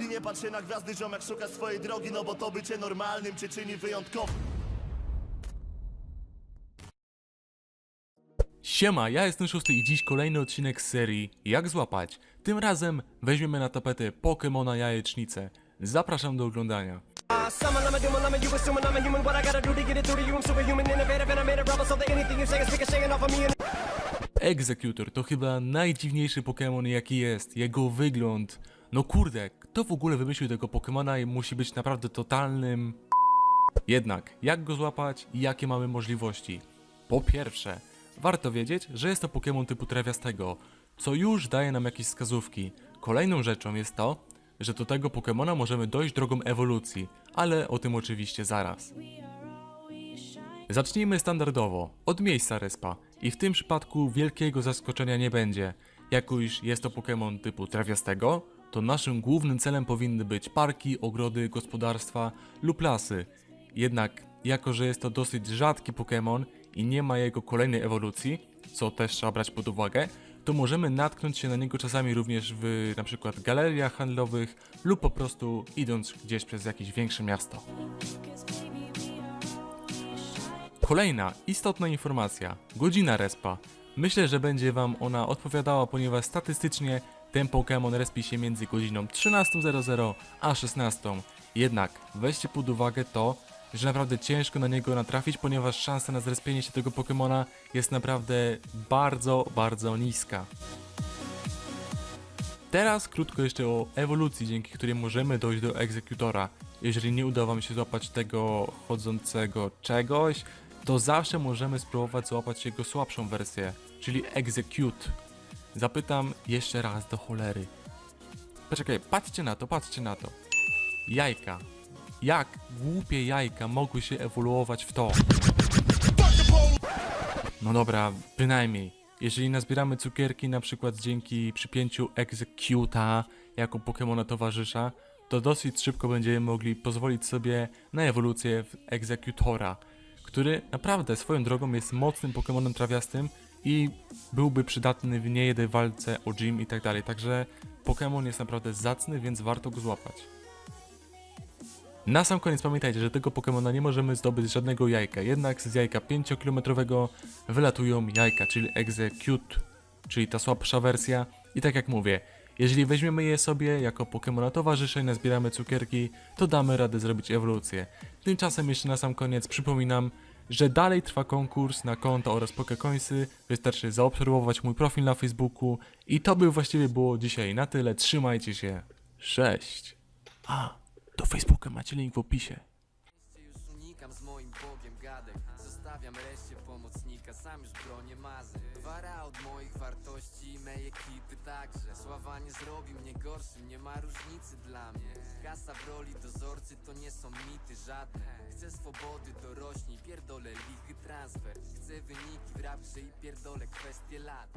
I nie patrz się na gwiazdy, ziomek szuka swojej drogi No bo to bycie normalnym cię czyni wyjątkowym Siema, ja jestem Szósty i dziś kolejny odcinek z serii Jak złapać. Tym razem weźmiemy na tapetę Pokemona Jajecznicę. Zapraszam do oglądania. Executor to chyba najdziwniejszy Pokémon jaki jest. Jego wygląd. No kurde, kto w ogóle wymyślił tego Pokemona i musi być naprawdę totalnym... Jednak, jak go złapać i jakie mamy możliwości? Po pierwsze, warto wiedzieć, że jest to Pokémon typu trawiastego, co już daje nam jakieś wskazówki. Kolejną rzeczą jest to, że do tego Pokemona możemy dojść drogą ewolucji, ale o tym oczywiście zaraz. Zacznijmy standardowo, od miejsca respa i w tym przypadku wielkiego zaskoczenia nie będzie. Jako iż jest to Pokémon typu trawiastego, to naszym głównym celem powinny być parki, ogrody, gospodarstwa lub lasy. Jednak, jako że jest to dosyć rzadki Pokémon i nie ma jego kolejnej ewolucji, co też trzeba brać pod uwagę, to możemy natknąć się na niego czasami również w na przykład galeriach handlowych lub po prostu idąc gdzieś przez jakieś większe miasto. Kolejna istotna informacja. Godzina respa. Myślę, że będzie Wam ona odpowiadała, ponieważ statystycznie ten Pokémon respi się między godziną 13.00 a 16.00. Jednak weźcie pod uwagę to, że naprawdę ciężko na niego natrafić, ponieważ szansa na zrespienie się tego Pokémona jest naprawdę bardzo, bardzo niska. Teraz krótko jeszcze o ewolucji, dzięki której możemy dojść do egzekutora. Jeżeli nie uda wam się złapać tego chodzącego czegoś, to zawsze możemy spróbować złapać jego słabszą wersję, czyli execute. Zapytam jeszcze raz do cholery. Poczekaj, patrzcie na to, patrzcie na to. Jajka. Jak głupie jajka mogły się ewoluować w to? No dobra, bynajmniej. Jeżeli nazbieramy cukierki na przykład dzięki przypięciu Executa jako Pokemona towarzysza, to dosyć szybko będziemy mogli pozwolić sobie na ewolucję w Executora, który naprawdę swoją drogą jest mocnym Pokemonem trawiastym i byłby przydatny w niejednej walce o gym i tak dalej. Także Pokemon jest naprawdę zacny, więc warto go złapać. Na sam koniec pamiętajcie, że tego Pokemona nie możemy zdobyć żadnego jajka, jednak z jajka 5-kilometrowego wylatują jajka, czyli Execute, czyli ta słabsza wersja. I tak jak mówię, jeżeli weźmiemy je sobie jako Pokemona towarzysze i nazbieramy cukierki, to damy radę zrobić ewolucję. Tymczasem jeszcze na sam koniec przypominam, że dalej trwa konkurs na konta oraz Pokecoinsy, wystarczy zaobserwować mój profil na Facebooku. I to by właściwie było dzisiaj na tyle, trzymajcie się, cześć! A, do Facebooka macie link w opisie. Zostawiam reszcie pomocnika, sam już bronię mazy. Od moich wartości i mej ekipy także. Sława nie zrobi mnie gorszym, nie ma różnicy dla mnie. Kasa w roli dozorcy to nie są mity żadne. Chcę lichy transfer Chcę wyniki w rapce i pierdolę kwestie lat